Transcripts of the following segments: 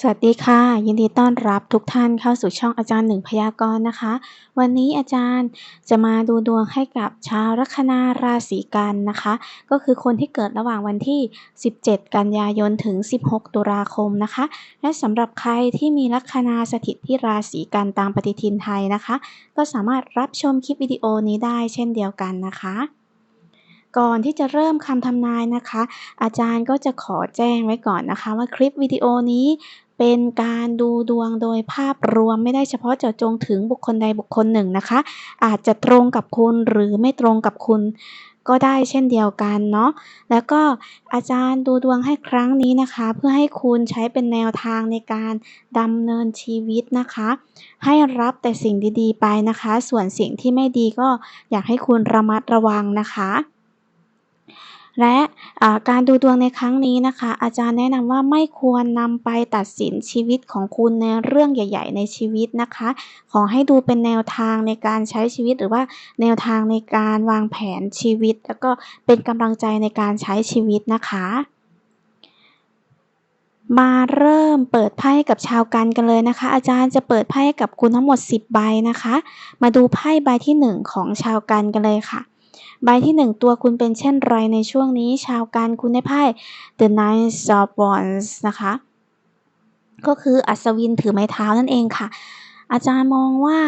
สวัสดีค่ะ ยินดีต้อนรับทุกท่านเข้าสู่ช่องอาจารย์หนึ่งพยากรณ์นะคะ วันนี้อาจารย์จะมาดูดวงให้กับชาวลัคนาราศีกันนะคะ ก็คือคนที่เกิดระหว่างวันที่ 17 กันยายนถึง 16 ตุลาคมนะคะ และสำหรับใครที่มีลัคนาสถิตที่ราศีกันตามปฏิทินไทยนะคะ ก็สามารถรับชมคลิปวิดีโอนี้ได้เช่นเดียวกันนะคะก่อนที่จะเริ่มคำทำนายนะคะ อาจารย์ก็จะขอแจ้งไว้ก่อนนะคะ ว่าคลิปวิดีโอนี้ เป็นการดูดวงโดยภาพรวมไม่ได้เฉพาะเจาะจงถึงบุคคลใดบุคคลหนึ่งนะคะ อาจจะตรงกับคุณหรือไม่ตรงกับคุณก็ได้เช่นเดียวกันเนาะ แล้วก็อาจารย์ดูดวงให้ครั้งนี้นะคะ เพื่อให้คุณใช้เป็นแนวทางในการดำเนินชีวิตนะคะ ให้รับแต่สิ่งดีๆไปนะคะ ส่วนสิ่งที่ไม่ดีก็อยากให้คุณระมัดระวังนะคะ และการดูดวงในครั้งนี้นะคะ อาจารย์แนะนำว่าไม่ควรนำไปตัดสินชีวิตของคุณในเรื่องใหญ่ ๆ ในชีวิตนะคะ ขอให้ดูเป็นแนวทางในการใช้ชีวิตหรือว่าแนวทางในการวางแผนชีวิต แล้วก็เป็นกำลังใจในการใช้ชีวิตนะคะมาเริ่มเปิดไพ่กับชาวกันกันเลยนะคะ อาจารย์จะเปิดไพ่กับคุณทั้งหมด 10 ใบนะคะ มาดูไพ่ใบที่ 1 ของชาวกันกันเลยค่ะ ใบที่ 1 ตัวคุณเป็นเช่นไรในช่วงนี้ ชาวการคุณได้ไพ่ The Nine of Wands นะคะ ก็คืออัศวินถือไม้เท้านั่นเองค่ะ อาจารย์มองว่า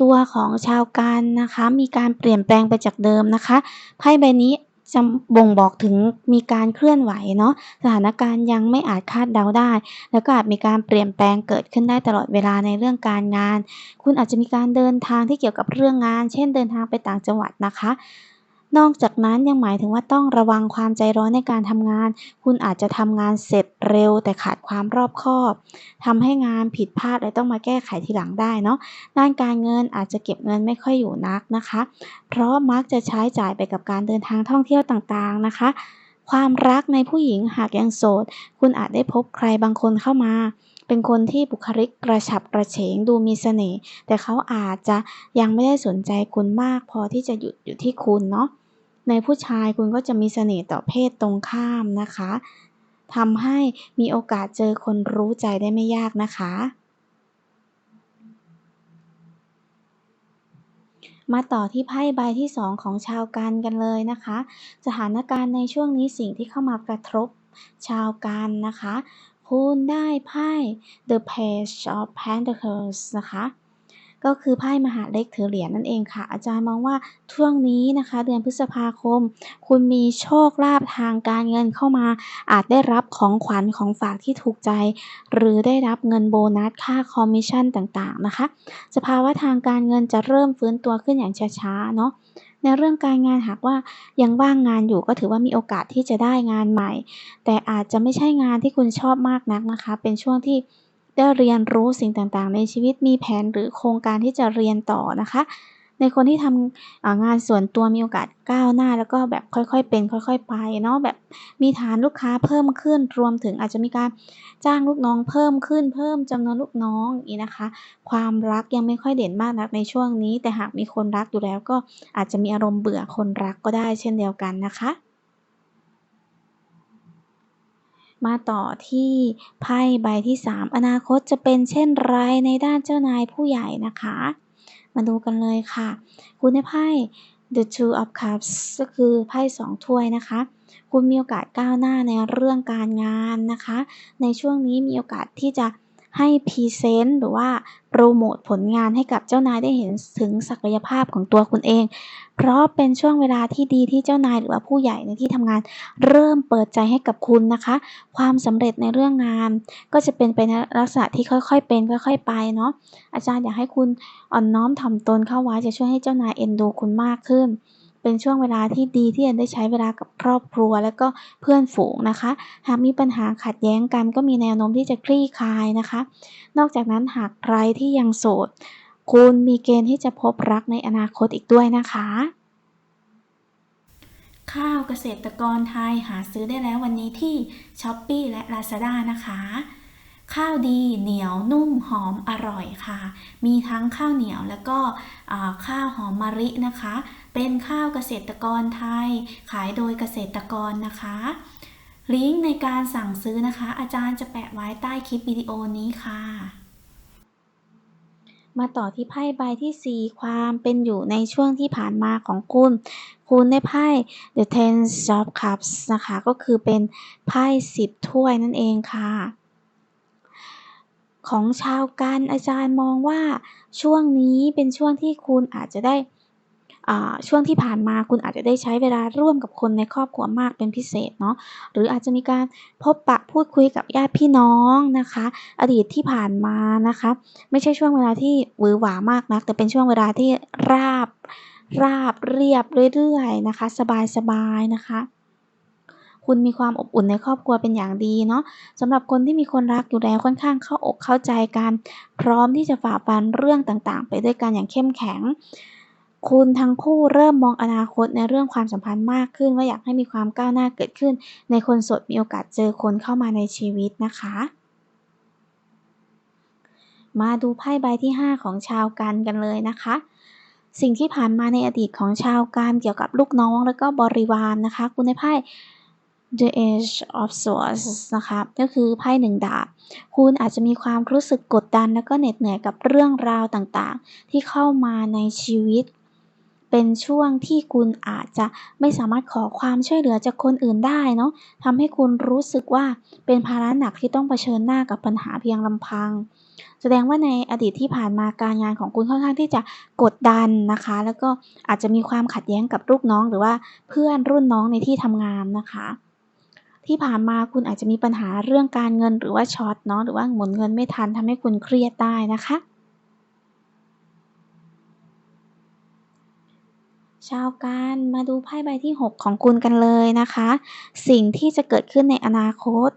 ตัวของชาวการนะคะ มีการเปลี่ยนแปลงไปจากเดิมนะคะไพ่ใบนี้ จะบ่งบอกถึงมีการเคลื่อนไหวเนาะสถานการณ์ยังไม่อาจคาดเดาได้ แล้วก็อาจมีการเปลี่ยนแปลงเกิดขึ้นได้ตลอดเวลาในเรื่องการงาน คุณอาจจะมีการเดินทางที่เกี่ยวกับเรื่องงาน เช่น เดินทางไปต่างจังหวัดนะคะ นอกจากนั้นยังหมายถึงว่าต้องระวังความใจร้อนในการทำงาน คุณอาจจะทำงานเสร็จเร็ว แต่ขาดความรอบคอบทำให้งานผิดพลาดและต้องมาแก้ไขทีหลังได้เนาะด้านการเงินอาจจะเก็บเงินไม่ค่อยอยู่นักนะคะ เพราะมักจะใช้จ่ายไปกับการเดินทางท่องเที่ยวต่างๆนะคะความรักในผู้หญิงหากยังโสด คุณอาจได้พบใครบางคนเข้ามา เป็นคนที่บุคลิกกระฉับกระเฉงดูมีเสน่ห์แต่เขาอาจจะยังไม่ได้สนใจคุณมากพอที่จะหยุดอยู่ที่คุณเนาะ ในผู้ชายคุณก็จะมีเสน่ห์ต่อเพศตรงข้ามนะคะทำให้มีโอกาสเจอคนรู้ใจได้ไม่ยากนะคะ มาต่อที่ไพ่ใบที่สองของชาวกันกันเลยนะคะ สถานการณ์ในช่วงนี้สิ่งที่เข้ามากระทบชาวกันนะคะ คุณได้ไพ่ The Page of Pentacles นะคะ ก็คือไพ่มหาเลขถือเหรียญนั่นเองค่ะ อาจารย์มองว่าช่วงนี้นะคะ เดือนพฤษภาคม คุณมีโชคลาภทางการเงินเข้ามา อาจได้รับของขวัญของฝากที่ถูกใจ หรือได้รับเงินโบนัสค่าคอมมิชชั่นต่างๆนะคะ สภาวะทางการเงินจะเริ่มฟื้นตัวขึ้นอย่างช้าๆเนาะในเรื่องการงานหากว่ายังว่างงานอยู่ก็ถือว่ามีโอกาสที่จะได้งานใหม่ แต่อาจจะไม่ใช่งานที่คุณชอบมากนักนะคะ เป็นช่วงที่ ได้เรียนรู้สิ่งต่างๆ ในชีวิตมีแผนหรือโครงการที่จะเรียนต่อนะคะ ในคนที่ทำงานส่วนตัวมีโอกาสก้าวหน้า แล้วก็แบบค่อยๆเป็น ค่อย ๆ ไปเนาะแบบมีฐานลูกค้าเพิ่มขึ้นรวมถึงอาจจะมีการจ้างลูกน้องเพิ่มขึ้น เพิ่มจำนวนลูกน้องอีกนะคะ ความรักยังไม่ค่อยเด่นมากนักในช่วงนี้ แต่หากมีคนรักอยู่แล้วก็อาจจะมีอารมณ์เบื่อคนรักก็ได้เช่นเดียวกันนะคะ มาต่อที่ไพ่ใบที่ 3 อนาคตจะเป็นเช่นไรในด้านเจ้านายผู้ใหญ่นะคะ มาดูกันเลยค่ะ คุณได้ไพ่ The Two of Cups ก็คือไพ่สองถ้วยนะคะ คุณมีโอกาสก้าวหน้าในเรื่องการงานนะคะ ในช่วงนี้มีโอกาสที่จะ ให้พรีเซนต์หรือว่าโปรโมทผลงานให้กับเจ้านายได้เห็นถึงศักยภาพของตัวคุณเอง เพราะเป็นช่วงเวลาที่ดีที่เจ้านายหรือว่าผู้ใหญ่ในที่ทำงาน เริ่มเปิดใจให้กับคุณนะคะ ความสำเร็จในเรื่องงาน ก็จะเป็นไปในลักษณะที่ค่อยๆเป็นค่อยๆไปเนาะอาจารย์อยากให้คุณอ่อนน้อมถ่อมตนเข้าไว้จะช่วยให้เจ้านายเอ็นดูคุณมากขึ้น เป็นช่วงเวลาที่ดีที่จะได้ใช้เวลากับครอบครัว และก็เพื่อนฝูงนะคะ หากมีปัญหาขัดแย้งกัน ก็มีแนวโน้มที่จะคลี่คลายนะคะ นอกจากนั้นหากใครที่ยังโสด คุณมีเกณฑ์ที่จะพบรักในอนาคตอีกด้วยนะคะข้าวเกษตรกรไทยหาซื้อได้แล้ววันนี้ที่ s h อ p e e และ Lazada นะคะ ข้าวดีเหนียวนุ่มหอมอร่อยค่ะ มีทั้งข้าวเหนียวแล้วก็ข้าวหอมมะรินะคะ เป็นข้าวเกษตรกรไทย ขายโดยเกษตรกรนะคะลิงก์ในการสั่งซื้อนะคะ อาจารย์จะแปะไว้ใต้คลิปวิดีโอนี้ค่ะ มาต่อที่ไพ่ใบที่ 4 ความเป็นอยู่ในช่วงที่ผ่านมาของคุณ คุณได้ไพ่ The Ten of Cups นะคะ ก็คือเป็นไพ่สิบถ้วยนั่นเองค่ะ ของชาวกันอาจารย์มองว่าช่วงนี้เป็นช่วงที่คุณอาจจะได้ช่วงที่ผ่านมาคุณอาจจะได้ใช้เวลาร่วมกับคนในครอบครัวมากเป็นพิเศษเนาะหรืออาจจะมีการพบปะพูดคุยกับญาติพี่น้องนะคะ อดีตที่ผ่านมานะคะ ไม่ใช่ช่วงเวลาที่หวือหวามากนัก แต่เป็นช่วงเวลาที่ราบราบเรียบเรื่อยๆนะคะ สบายๆนะคะ คุณมีความอบอุ่นในครอบครัวเป็นอย่างดีเนาะสำหรับคนที่มีคนรักอยู่แล้วค่อนข้างเข้าอกเข้าใจกัน พร้อมที่จะฝ่าฟันเรื่องต่างๆ ไปด้วยกันอย่างเข้มแข็ง คุณทั้งคู่เริ่มมองอนาคตในเรื่องความสัมพันธ์มากขึ้น ว่าอยากให้มีความก้าวหน้าเกิดขึ้น ในคนสดมีโอกาสเจอคนเข้ามาในชีวิตนะคะ มาดูไพ่ใบที่ 5 ของชาวกันกันเลยนะคะสิ่งที่ผ่านมาในอดีตของชาวกันเกี่ยวกับลูกน้องแล้วก็บริวารนนะคะ คุณในไพ่ The Age of Swords นะคะก็คือไพ่หนึ่งดาบ คุณอาจจะมีความรู้สึกกดดันแล้วก็เหน็ดเหนื่อยกับเรื่องราวต่างๆ ที่เข้ามาในชีวิต เป็นช่วงที่คุณอาจจะไม่สามารถขอความช่วยเหลือจากคนอื่นได้เนาะทำให้คุณรู้สึกว่าเป็นภาระหนักที่ต้องเผชิญหน้ากับปัญหาเพียงลำพัง แสดงว่าในอดีตที่ผ่านมาการงานของคุณค่อนข้างที่จะกดดันนะคะ แล้วก็อาจจะมีความขัดแย้งกับลูกน้อง หรือว่าเพื่อนรุ่นน้องในที่ทำงานนะคะ ที่ผ่านมาคุณอาจจะมีปัญหาเรื่องการเงินหรือว่าช็อตเนาะหรือว่าหมุนเงินไม่ทันทำให้คุณเครียดได้นะคะ ชาวการมาดูไพ่ใบที่ 6 ของคุณกันเลยนะคะ สิ่งที่จะเกิดขึ้นในอนาคต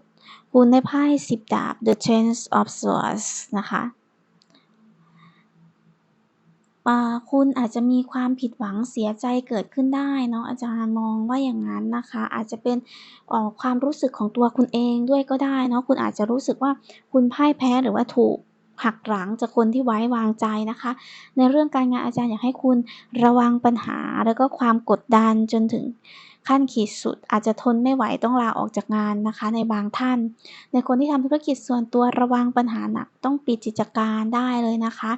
คุณได้ไพ่สิบดาบ The Change of Swords นะคะ คุณอาจจะมีความผิดหวังเสียใจเกิดขึ้นได้เนาะ อาจารย์มองว่าอย่างนั้นนะคะ อาจจะเป็นความรู้สึกของตัวคุณเองด้วยก็ได้เนาะ คุณอาจจะรู้สึกว่า คุณพ่ายแพ้ หรือว่าถูกหักหลังจากคนที่ไว้วางใจนะคะ ในเรื่องการงานอาจารย์อยากให้คุณระวังปัญหา แล้วก็ความกดดันจนถึงขั้นขีดสุด อาจจะทนไม่ไหวต้องลาออกจากงานนะคะในบางท่าน ในคนที่ทำธุรกิจส่วนตัวระวังปัญหาหนัก ต้องปิดกิจการได้เลยนะคะ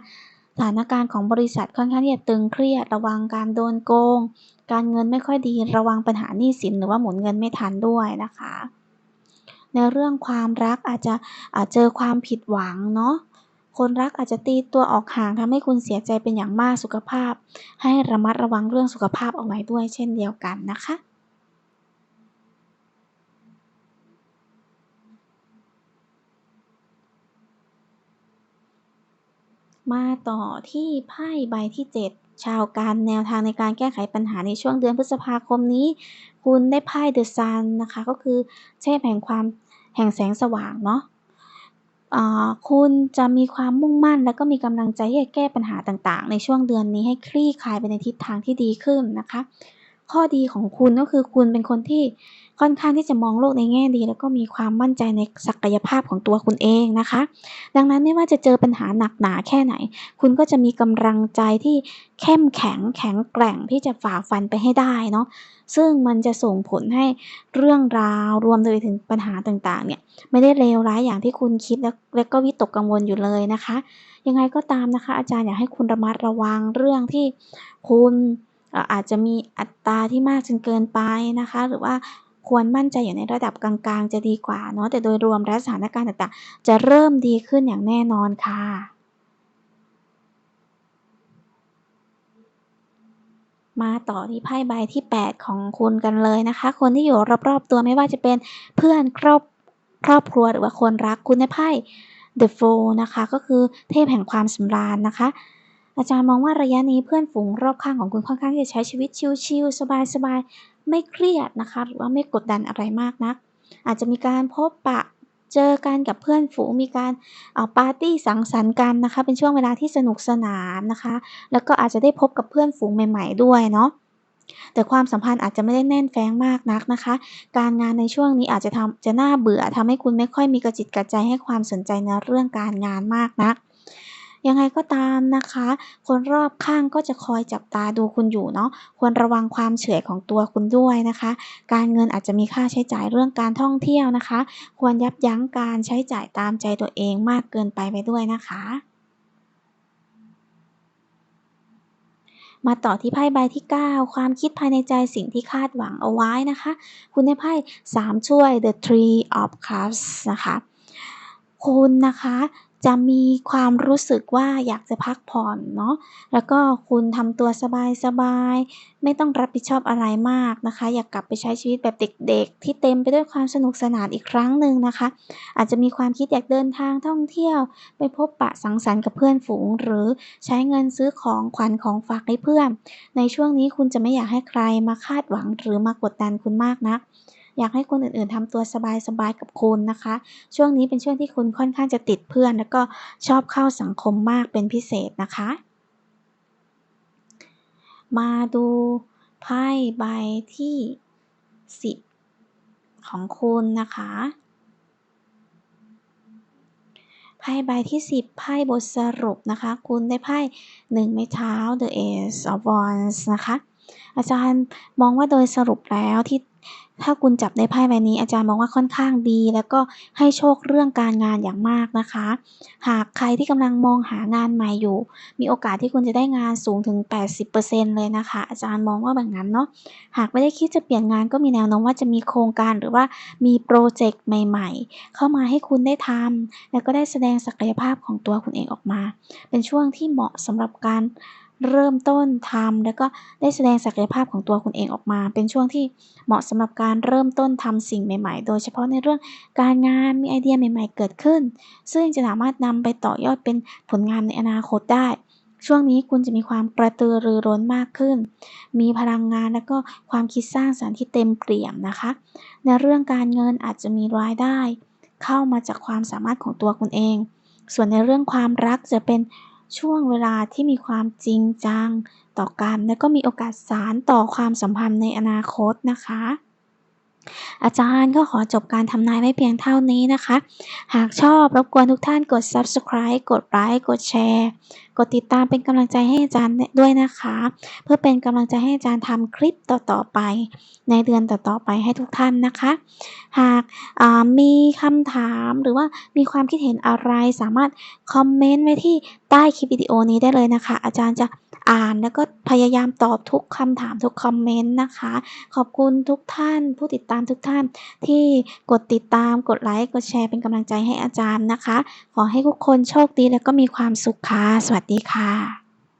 ถานการณ์ของบริษัทค่อนข้างที่จะตึงเครียดระวังการโดนโกง การเงินไม่ค่อยดีระวังปัญหาหนี้สินหรือว่าหมุนเงินไม่ทันด้วยนะคะ ในเรื่องความรักอาจจะอาจเจอความผิดหวังเนาะคนรักอาจจะตีตัวออกห่างทำให้คุณเสียใจเป็นอย่างมากสุขภาพ ให้ระมัดระวังเรื่องสุขภาพเอาไว้ด้วยเช่นเดียวกันนะคะ มาต่อที่ไพ่ใบที่ 7 ชาวการแนวทางในการแก้ไขปัญหาในช่วงเดือนพฤษภาคมนี้ คุณได้ไพ่เดอะซันนะคะ ก็คือเทพแห่งความแห่งแสงสว่างเนาะคุณจะมีความมุ่งมั่น และก็มีกำลังใจที่จะแก้ปัญหาต่างๆ ในช่วงเดือนนี้ให้คลี่คลายไปในทิศทางที่ดีขึ้นนะคะ ข้อดีของคุณก็คือคุณเป็นคนที่ค่อนข้างที่จะมองโลกในแง่ดี แล้วก็มีความมั่นใจในศักยภาพของตัวคุณเองนะคะ ดังนั้นไม่ว่าจะเจอปัญหาหนักหนาแค่ไหน คุณก็จะมีกำลังใจที่เข้มแข็งแข็งแกร่งที่จะฝ่าฟันไปให้ได้เนาะซึ่งมันจะส่งผลให้เรื่องราวรวมไปถึงปัญหาต่างๆเนี่ยไม่ได้เลวร้ายอย่างที่คุณคิดแล้วและก็วิตกกังวลอยู่เลยนะคะ ยังไงก็ตามนะคะ อาจารย์อยากให้คุณระมัดระวังเรื่องที่คุณ อาจจะมีอัตราที่มากจนเกินไปนะคะ หรือว่าควรมั่นใจอยู่ในระดับกลางๆ จะดีกว่าเนาะแต่โดยรวมและสถานการณ์ต่างๆ จะเริ่มดีขึ้นอย่างแน่นอนค่ะมาต่อที่ไพ่ใบที่ 8 ของคุณกันเลยนะคะ คนที่อยู่รอบๆ ตัวไม่ว่าจะเป็นเพื่อนครอบครอบครัวหรือว่าคนรักคุณในไพ่ The Fool นะคะ ก็คือเทพแห่งความสำราญนะคะ อาจารย์มองว่าระยะนี้เพื่อนฝูงรอบข้างของคุณค่อนข้างจะใช้ชีวิตชิลๆสบายๆไม่เครียดนะคะหรือว่าไม่กดดันอะไรมากนัก อาจจะมีการพบปะเจอกันกับเพื่อนฝูงมีการอาปาร์ตี้สังสรรค์กันนะคะ เป็นช่วงเวลาที่สนุกสนานนะคะ แล้วก็อาจจะได้พบกับเพื่อนฝูงใหม่ ๆ ด้วยเนาะแต่ความสัมพันธ์อาจจะไม่ได้แน่นแฟ้งมากนักนะคะ การงานในช่วงนี้อาจจะทำจะน่าเบื่อทำให้คุณไม่ค่อยมีกระจิตกระใจให้ความสนใจในเรื่องการงานมากนัก ยังไงก็ตามนะคะ คนรอบข้างก็จะคอยจับตาดูคุณอยู่เนาะควรระวังความเฉื่อยของตัวคุณด้วยนะคะ การเงินอาจจะมีค่าใช้จ่ายเรื่องการท่องเที่ยวนะคะ ควรยับยั้งการใช้จ่ายตามใจตัวเองมากเกินไปไปด้วยนะคะมาต่อที่ไพ่ใบที่ 9 ความคิดภายในใจสิ่งที่คาดหวังเอาไว้นะคะ คุณได้ไพ่3ถ้วย The Three of Cups นะคะ คุณนะคะ จะมีความรู้สึกว่าอยากจะพักผ่อนเนาะ แล้วก็คุณทำตัวสบาย ๆ ไม่ต้องรับผิดชอบอะไรมากนะคะ อยากกลับไปใช้ชีวิตแบบเด็ก ๆ ที่เต็มไปด้วยความสนุกสนานอีกครั้งหนึ่งนะคะ อาจจะมีความคิดอยากเดินทางท่องเที่ยว ไปพบปะสังสรรค์กับเพื่อนฝูง หรือใช้เงินซื้อของขวัญของฝากให้เพื่อน ในช่วงนี้คุณจะไม่อยากให้ใครมาคาดหวังหรือมากดดันคุณมากนัก อยากให้คนอื่นๆทำตัวสบายๆ กับคุณนะคะ ช่วงนี้เป็นช่วงที่คุณค่อนข้างจะติดเพื่อน แล้วก็ชอบเข้าสังคมมากเป็นพิเศษนะคะ มาดูไพ่ใบที่ 10 ของคุณนะคะไพ่ใบที่ 10 ไพ่บทสรุปนะคะ คุณได้ไพ่หนึ่งไม้เท้า The Ace of Wands นะคะ อาจารย์มองว่าโดยสรุปแล้วที่ ถ้าคุณจับในไพ่ใบนี้อาจารย์มองว่าค่อนข้างดี แล้วก็ให้โชคเรื่องการงานอย่างมากนะคะ หากใครที่กำลังมองหางานใหม่อยู่ มีโอกาสที่คุณจะได้งานสูงถึง 80%เลยนะคะ อาจารย์มองว่าแบบนั้นเนาะหากไม่ได้คิดจะเปลี่ยนงานก็มีแนวโน้มว่าจะมีโครงการหรือว่ามีโปรเจกต์ใหม่ ๆ เข้ามาให้คุณได้ทำแล้วก็ได้แสดงศักยภาพของตัวคุณเองออกมา เป็นช่วงที่เหมาะสำหรับการ เริ่มต้นทำแล้วก็ได้แสดงศักยภาพของตัวคุณเองออกมา เป็นช่วงที่เหมาะสำหรับการเริ่มต้นทำสิ่งใหม่ ๆ โดยเฉพาะในเรื่องการงานมีไอเดียใหม่ ๆ เกิดขึ้น ซึ่งจะสามารถนำไปต่อยอดเป็นผลงานในอนาคตได้ ช่วงนี้คุณจะมีความกระตือรือร้นมากขึ้น มีพลังงานและก็ความคิดสร้างสรรค์ที่เต็มเปี่ยมนะคะ ในเรื่องการเงินอาจจะมีรายได้ เข้ามาจากความสามารถของตัวคุณเอง ส่วนในเรื่องความรักจะเป็น ช่วงเวลาที่มีความจริงจังต่อกัน และก็มีโอกาสสารต่อความสัมพันธ์ในอนาคตนะคะ อาจารย์ก็ขอจบการทำนายไว้เพียงเท่านี้นะคะ หากชอบรบกวนทุกท่านกด subscribe กดไลค์กดแชร์ กดติดตามเป็นกำลังใจให้อาจารย์ด้วยนะคะ เพื่อเป็นกำลังใจให้อาจารย์ทำคลิปต่อๆไป ในเดือนต่อๆไปให้ทุกท่านนะคะ หากมีคำถามหรือว่ามีความคิดเห็นอะไรสามารถคอมเมนต์ไว้ที่ใต้คลิปวิดีโอนี้ได้เลยนะคะ อาจารย์จะ อ่านแล้วก็พยายามตอบทุกคำถามทุกคอมเมนต์นะคะ ขอบคุณทุกท่าน ผู้ติดตามทุกท่านที่กดติดตามกดไลค์กดแชร์เป็นกำลังใจให้อาจารย์นะคะ ขอให้ทุกคนโชคดีแล้วก็มีความสุขค่ะ สวัสดีค่ะ